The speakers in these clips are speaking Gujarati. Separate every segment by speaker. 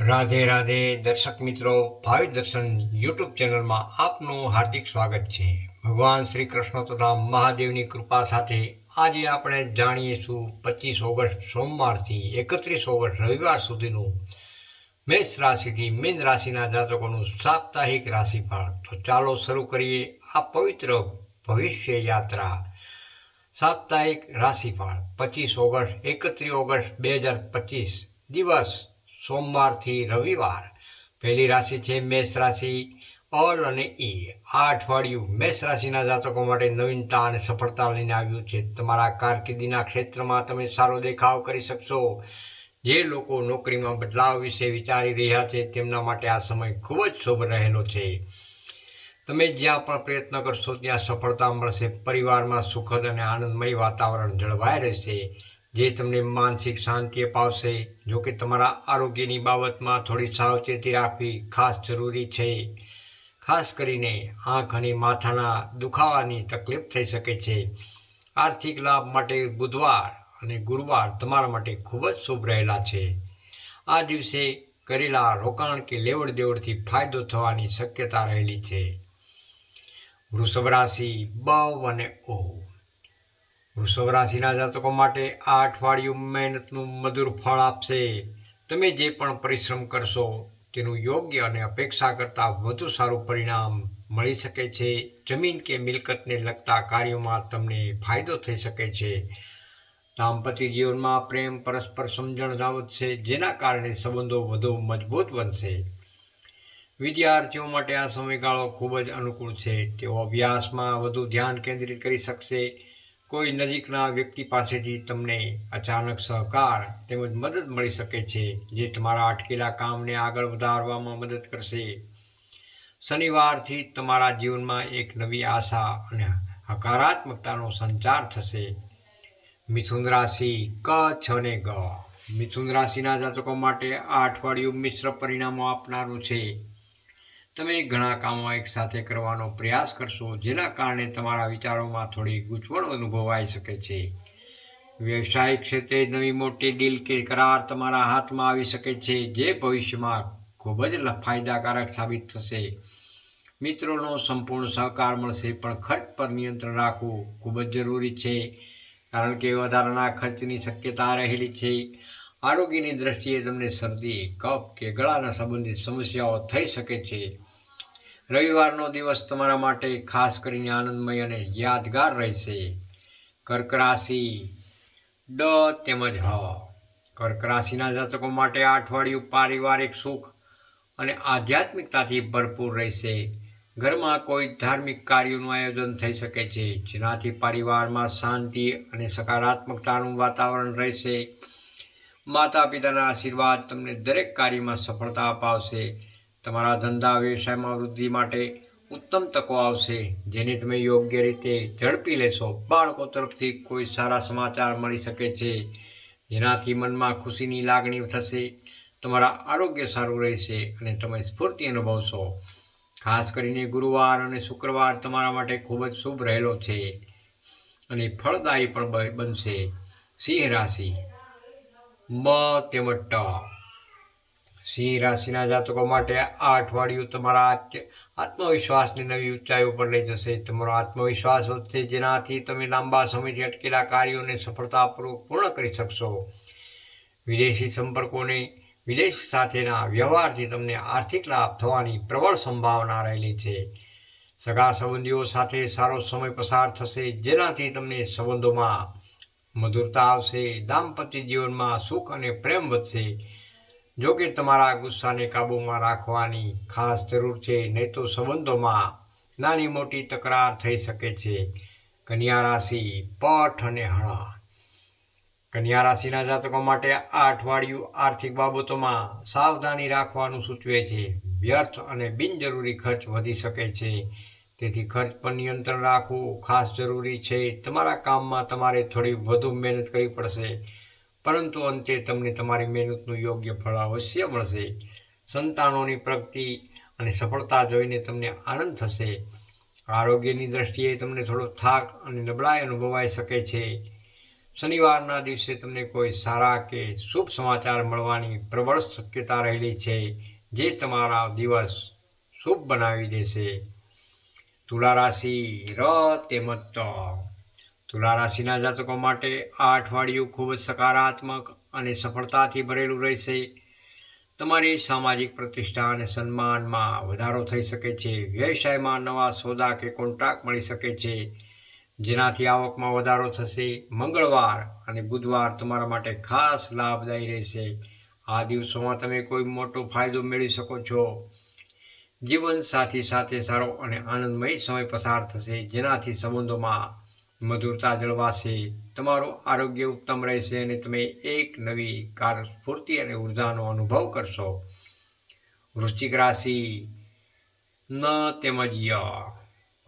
Speaker 1: રાધે રાધે દર્શક મિત્રો, ભાવિ દર્શન યુટ્યુબ ચેનલમાં આપનું હાર્દિક સ્વાગત છે. ભગવાન શ્રી કૃષ્ણ તથા મહાદેવની કૃપા સાથે આજે આપણે જાણીશું પચીસ ઓગસ્ટ સોમવારથી એકત્રીસ ઓગસ્ટ રવિવાર સુધીનું મેષ રાશિથી મીન રાશિના જાતકોનું સાપ્તાહિક રાશિફળ. તો ચાલો શરૂ કરીએ આ પવિત્ર ભવિષ્ય યાત્રા સાપ્તાહિક રાશિફળ. પચીસ ઓગસ્ટ, એકત્રીસ ઓગસ્ટ, બે હજાર પચીસ દિવસ સોમવારથી રવિવાર. પહેલી રાશિ છે મેષ રાશિ. અલ અને ઈ. આ અઠવાડિયું મેષ રાશિના જાતકો માટે નવીનતા અને સફળતા લઈને આવ્યું છે. તમારા કારકિર્દીના ક્ષેત્રમાં તમે સારો દેખાવ કરી શકશો. જે લોકો નોકરીમાં બદલાવ વિશે વિચારી રહ્યા છે, તેમના માટે આ સમય ખૂબ જ શુભ રહેલો છે. તમે જ્યાં પણ પ્રયત્ન કરશો, ત્યાં સફળતા મળશે. પરિવારમાં સુખદ અને આનંદમય વાતાવરણ જળવાઈ રહેશે. જે તમને માનસિક શાંતિ અપાવશે, જો કે તમારા આરોગ્યની બાબતમાં થોડી સાવચેતી રાખવી ખાસ જરૂરી છે. ખાસ કરીને આંખ અને માથાના દુખાવાની તકલીફ થઈ શકે છે. આર્થિક લાભ માટે બુધવાર અને ગુરુવાર તમારા માટે ખૂબ જ શુભ રહેલા છે. આ દિવસે કરેલા રોકાણ કે લેવડ દેવડથી ફાયદો થવાની શક્યતા રહેલી છે. વૃષભ રાશિ બ અને ઓ. વૃષભ રાશિના જાતકો માટે આ અઠવાડિયું મહેનતનું મધુર ફળ આપશે. તમે જે પણ પરિશ્રમ કરશો, તેનું યોગ્ય અને અપેક્ષા કરતાં વધુ સારું પરિણામ મળી શકે છે. જમીન કે મિલકતને લગતા કાર્યોમાં તમને ફાયદો થઈ શકે છે. દાંપત્ય જીવનમાં પ્રેમ પરસ્પર સમજણ છે, જેના કારણે સંબંધો વધુ મજબૂત બનશે. વિદ્યાર્થીઓ માટે આ સમયગાળો ખૂબ જ અનુકૂળ છે. તેઓ અભ્યાસમાં વધુ ધ્યાન કેન્દ્રિત કરી શકશે. કોઈ નજીકના વ્યક્તિ પાસેથી તમને અચાનક સહકાર તેમજ મદદ મળી શકે છે, જે તમારા અટકેલા કામને આગળ વધારવામાં મદદ કરશે. શનિવારથી તમારા જીવનમાં એક નવી આશા અને હકારાત્મકતાનો સંચાર થશે. મિથુન રાશિ ક છ ને ગ. મિથુન રાશિના જાતકો માટે આ અઠવાડિયું મિશ્ર પરિણામો આપનારું છે. તમે ઘણા કામો એકસાથે કરવાનો પ્રયાસ કરશો, જેના કારણે તમારા વિચારોમાં થોડી ગૂંચવણ અનુભવાઈ શકે છે. વ્યવસાયિક ક્ષેત્રે નવી મોટી ડીલ કે કરાર તમારા હાથમાં આવી શકે છે, જે ભવિષ્યમાં ખૂબ જ ફાયદાકારક સાબિત થશે. મિત્રોનો સંપૂર્ણ સહકાર મળશે, પણ ખર્ચ પર નિયંત્રણ રાખવું ખૂબ જ જરૂરી છે, કારણ કે વધારાના ખર્ચની શક્યતા રહેલી છે. આરોગ્યની દ્રષ્ટિએ તમને શરદી, કફ કે ગળાના સંબંધિત સમસ્યાઓ થઈ શકે છે. રવિવારનો દિવસ તમારા માટે ખાસ કરીને આનંદમય અને યાદગાર રહેશે. કર્ક રાશિ ડ તેમજ હ. કર્ક રાશિના જાતકો માટે આ અઠવાડિયું પારિવારિક સુખ અને આધ્યાત્મિકતાથી ભરપૂર રહેશે. ઘરમાં કોઈ ધાર્મિક કાર્યોનું આયોજન થઈ શકે છે. જેનાથી પરિવારમાં શાંતિ અને સકારાત્મકતાનું વાતાવરણ રહેશે. માતા પિતાના આશીર્વાદ તમને દરેક કાર્યમાં સફળતા અપાવશે. તમારા ધંધા, વ્યવસાયમાં વૃદ્ધિ માટે ઉત્તમ તકો આવશે. જેને તમે યોગ્ય રીતે ઝડપી લેશો, બાળકો તરફથી કોઈ સારા સમાચાર મળી શકે છે. જેનાથી મનમાં ખુશીની લાગણી થશે, તમારા આરોગ્ય સારું રહેશે અને તમે સ્ફૂર્તિ અનુભવશો. ખાસ કરીને ગુરુવાર અને શુક્રવાર તમારા માટે ખૂબ જ શુભ રહેલો છે અને ફળદાયી પણ બનશે. સિંહ રાશિ. મ તેમજ ટ સિંહ રાશિના જાતકો માટે આ અઠવાડિયું તમારા આત્મવિશ્વાસની નવી ઊંચાઈઓ પર લઈ જશે. તમારો આત્મવિશ્વાસ વધશે, જેનાથી તમે લાંબા સમયથી અટકેલા કાર્યોને સફળતાપૂર્વક પૂર્ણ કરી શકશો. વિદેશી સંપર્કોને, વિદેશ સાથેના વ્યવહારથી તમને આર્થિક લાભ થવાની પ્રબળ સંભાવના રહેલી છે. સગા સંબંધીઓ સાથે સારો સમય પસાર થશે, જેનાથી તમને સંબંધોમાં મધુરતા આવશે, દાંપત્ય જીવનમાં સુખ અને પ્રેમ વધશે. જો કે તમારા ગુસ્સાને કાબૂમાં રાખવાની ખાસ જરૂર છે, નહીં તો સંબંધોમાં નાની મોટી તકરાર થઈ શકે છે. કન્યા રાશિ પઠ અને હણ કન્યા રાશિના જાતકો માટે આ અઠવાડિયું આર્થિક બાબતોમાં સાવધાની રાખવાનું સૂચવે છે. વ્યર્થ અને બિનજરૂરી ખર્ચ વધી શકે છે. તેથી ખર્ચ પર નિયંત્રણ રાખવું ખાસ જરૂરી છે. તમારા કામમાં તમારે થોડી વધુ મહેનત કરવી પડશે, પરંતુ અંતે તમને તમારી મહેનતનું યોગ્ય ફળ અવશ્ય મળશે. સંતાનોની પ્રગતિ અને સફળતા જોઈને તમને આનંદ થશે. આરોગ્યની દ્રષ્ટિએ તમને થોડો થાક અને નબળાઈ અનુભવાઈ શકે છે. શનિવારના દિવસે તમને કોઈ સારા કે શુભ સમાચાર મળવાની પ્રબળ શક્યતા રહેલી છે, જે તમારા દિવસ શુભ બનાવી દેશે. તુલા રાશિ ર તેમજ ત. તુલા રાશિના જાતકો માટે આ અઠવાડિયું ખૂબ જ સકારાત્મક અને સફળતાથી ભરેલું રહેશે. તમારી સામાજિક પ્રતિષ્ઠા અને સન્માનમાં વધારો થઈ શકે છે. વ્યવસાયમાં નવા સોદા કે કોન્ટ્રાક્ટ મળી શકે છે. જેનાથી આવકમાં વધારો થશે. મંગળવાર અને બુધવાર તમારા માટે ખાસ લાભદાયી રહેશે. આ દિવસોમાં તમે કોઈ મોટો ફાયદો મેળવી શકો છો. જીવન સાથી સાથે સારો અને આનંદમય સમય પસાર થશે. જેનાથી સંબંધોમાં મધુરતા જળવાશે. તમારું આરોગ્ય ઉત્તમ રહેશે અને તમે એક નવી કાર્યસ્ફૂર્તિ અને ઉર્જાનો અનુભવ કરશો. વૃશ્ચિક રાશિ ન તેમજ ય.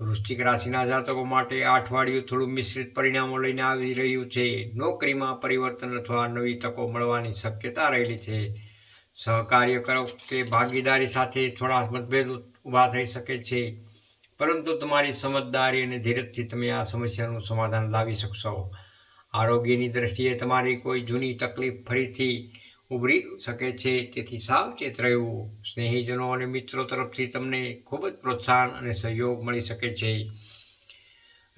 Speaker 1: વૃશ્ચિક રાશિના જાતકો માટે અઠવાડિયું થોડું મિશ્રિત પરિણામો લઈને આવી રહ્યું છે. નોકરીમાં પરિવર્તન અથવા નવી તકો મળવાની શક્યતા રહેલી છે. સહકાર્યકરો કે ભાગીદારી સાથે થોડા મતભેદ ઊભા થઈ શકે છે. પરંતુ તમારી સમજદારી અને ધીરજથી તમે આ સમસ્યાનું સમાધાન લાવી શકશો. આરોગ્યની દ્રષ્ટિએ તમારી કોઈ જૂની તકલીફ ફરીથી ઉભરી શકે છે. તેથી સાવચેત રહેવું સ્નેહીજનો અને મિત્રો તરફથી તમને ખૂબ જ પ્રોત્સાહન અને સહયોગ મળી શકે છે.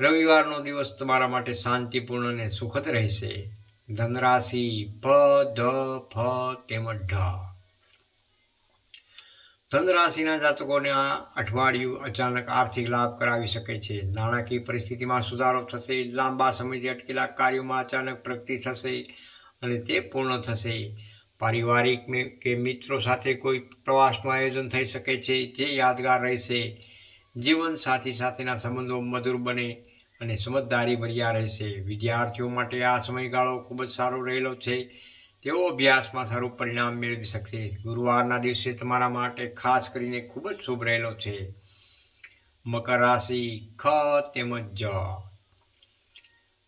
Speaker 1: રવિવારનો દિવસ તમારા માટે શાંતિપૂર્ણ અને સુખદ રહેશે. ધનરાશિ પ, ધ, ફ તેમજ ઢ. ધનરાશિના જાતકોને આ અઠવાડિયું અચાનક આર્થિક લાભ કરાવી શકે છે. નાણાકીય પરિસ્થિતિમાં સુધારો થશે, લાંબા સમયથી અટકેલા કાર્યોમાં અચાનક પ્રગતિ થશે અને તે પૂર્ણ થશે. પારિવારિક કે મિત્રો સાથે કોઈ પ્રવાસનું આયોજન થઈ શકે છે, જે યાદગાર રહેશે. જીવન સાથી સાથેના સંબંધો મધુર બને. અને સમજદારી ભર્યા રહેશે. વિદ્યાર્થીઓ માટે આ સમયગાળો ખૂબ જ સારો રહેલો છે. તેઓ અભ્યાસમાં સારું પરિણામ મેળવી શકશે. ગુરુવારના દિવસે તમારા માટે ખાસ કરીને ખૂબ જ શુભ રહેલો છે. મકર રાશિ ખ તેમજ જ.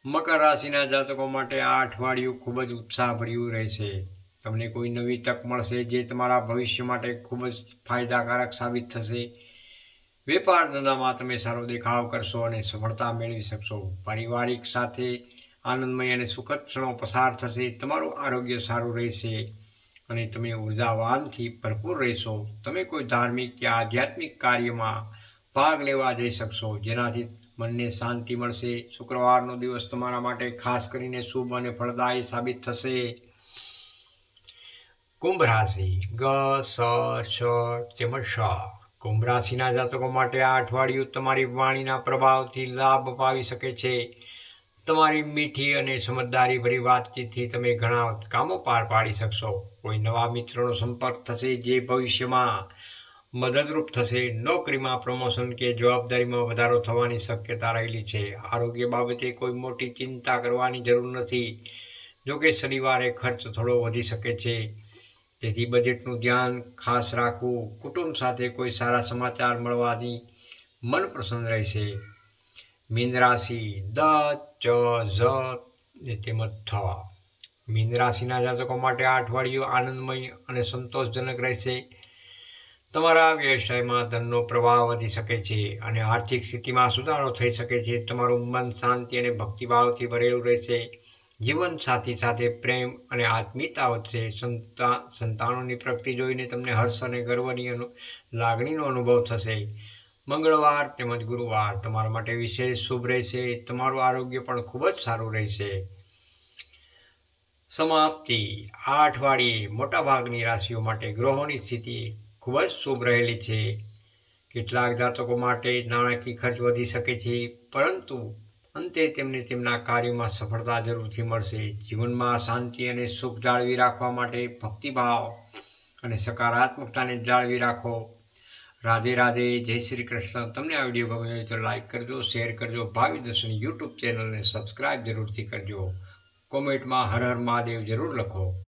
Speaker 1: મકર રાશિના જાતકો માટે આ અઠવાડિયું ખૂબ જ ઉત્સાહભર્યું રહેશે. તમને કોઈ નવી તક મળશે જે તમારા ભવિષ્ય માટે ખૂબ જ ફાયદાકારક સાબિત થશે. વેપાર ધંધામાં તમે સારો દેખાવ કરશો અને સફળતા મેળવી શકશો. પારિવારિક સાથે આનંદમય અને સુખદ ક્ષણો પસાર થશે, તમારું આરોગ્ય સારું રહેશે અને તમે ઉર્જાવાનથી ભરપૂર રહેશો. તમે કોઈ ધાર્મિક કે આધ્યાત્મિક કાર્યમાં ભાગ લેવા જઈ શકશો, જેનાથી મનને શાંતિ મળશે. શુક્રવારનો દિવસ તમારા માટે ખાસ કરીને શુભ અને ફળદાયી સાબિત થશે. કુંભ રાશિ, ગ, સ શ તેમજ કુંભ રાશિના જાતકો માટે આ અઠવાડિયું તમારી વાણીના પ્રભાવથી લાભ અપાવી શકે છે. તમારી મીઠી અને સમજદારીભરી વાતચીતથી તમે ઘણા કામો પાર પાડી શકશો. કોઈ નવા મિત્રોનો સંપર્ક થશે જે ભવિષ્યમાં મદદરૂપ થશે. નોકરીમાં પ્રમોશન કે જવાબદારીમાં વધારો થવાની શક્યતા રહેલી છે. આરોગ્ય બાબતે કોઈ મોટી ચિંતા કરવાની જરૂર નથી. જોકે શનિવારે ખર્ચ થોડો વધી શકે છે. તેથી બજેટનું ધ્યાન ખાસ રાખવું, કુટુંબ સાથે કોઈ સારા સમાચાર મળવાથી મન પ્રસન્ન રહેશે. મીન દ, ચ, ઝ તેમજ થ. મીન જાતકો માટે આ અઠવાડિયું આનંદમય અને સંતોષજનક રહેશે. તમારા વ્યવસાયમાં ધનનો પ્રવાહ વધી શકે છે અને આર્થિક સ્થિતિમાં સુધારો થઈ શકે છે. તમારું મન શાંતિ અને ભક્તિભાવથી ભરેલું રહેશે. જીવન સાથી સાથે પ્રેમ અને આત્મીયતા વધશે સંતા, સંતાનોની પ્રગતિ જોઈને તમને હર્ષ અને ગર્વની અનુ, લાગણીનો અનુભવ થશે. મંગળવાર તેમજ ગુરુવાર તમારા માટે વિશેષ શુભ રહેશે, તમારું આરોગ્ય પણ ખૂબ જ સારું રહેશે. સમાપ્તિ. આ અઠવાડિયે મોટાભાગની રાશિઓ માટે ગ્રહોની સ્થિતિ ખૂબ જ શુભ રહેલી છે. કેટલાક જાતકો માટે નાણાકીય ખર્ચ વધી શકે છે, પરંતુ અંતે તેમને તેમના કાર્યોમાં સફળતા જરૂરથી મળશે. જીવનમાં શાંતિ અને સુખ જાળવી રાખવા માટે ભક્તિભાવ અને સકારાત્મકતાને જાળવી રાખો. રાધે રાધે, જય શ્રી કૃષ્ણ. તમને આ વીડિયો ગમે તો લાઈક કરજો, શેર કરજો, ભાવિ દર્શન યુટ્યુબ ચેનલને સબસ્ક્રાઈબ જરૂરથી કરજો. કોમેન્ટમાં હર હર મહાદેવ જરૂર લખો.